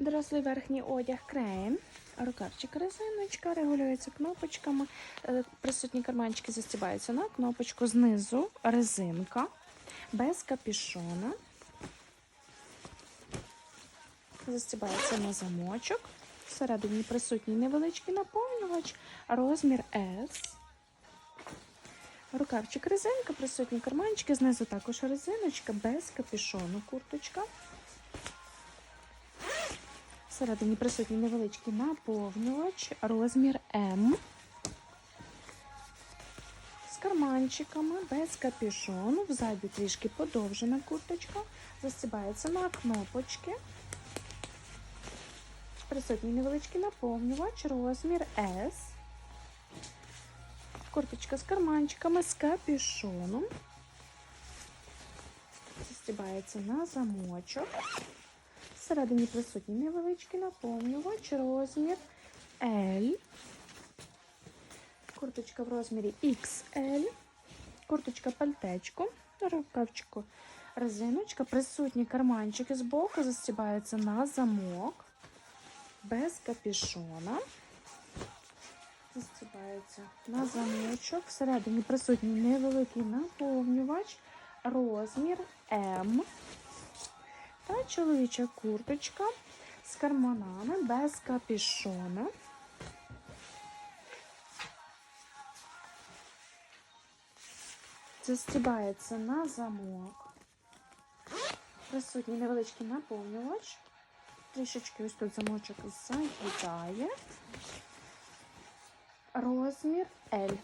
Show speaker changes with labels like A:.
A: Дорослий верхній одяг крем. Рукавчик резиночка, регулюється кнопочками. Е, Присутні карманчики застібаються на кнопочку. Знизу резинка без капішона. Застібається на замочок. Всередині присутній невеличкий наповнювач, розмір S. Рукавчик резинка, присутні карманчики, знизу також резиночка, без капюшону курточка. Всередині присутній невеличкий наповнювач, розмір М. З карманчиками, без капюшону. Взаді трішки подовжена курточка. Застібається на кнопочки. Присутній невеличкий наповнювач, розмір S. Курточка з карманчиками, з капюшоном. Застібається на замочок. Всередині присутній невеличкий наповнювач, розмір L. Курточка в розмірі XL. Курточка пальтечко, рукавчику резиночка, присутні карманчики з боку, застібаються на замок, без капюшона. Застібається на замочок. Всередині присутній невеликий наповнювач, розмір М. Та чоловіча курточка з карманами без капюшона. Застібається на замок. Присутній невеличкий наповнювач. Трішечки ось тут замочок заїдає. Розмір L.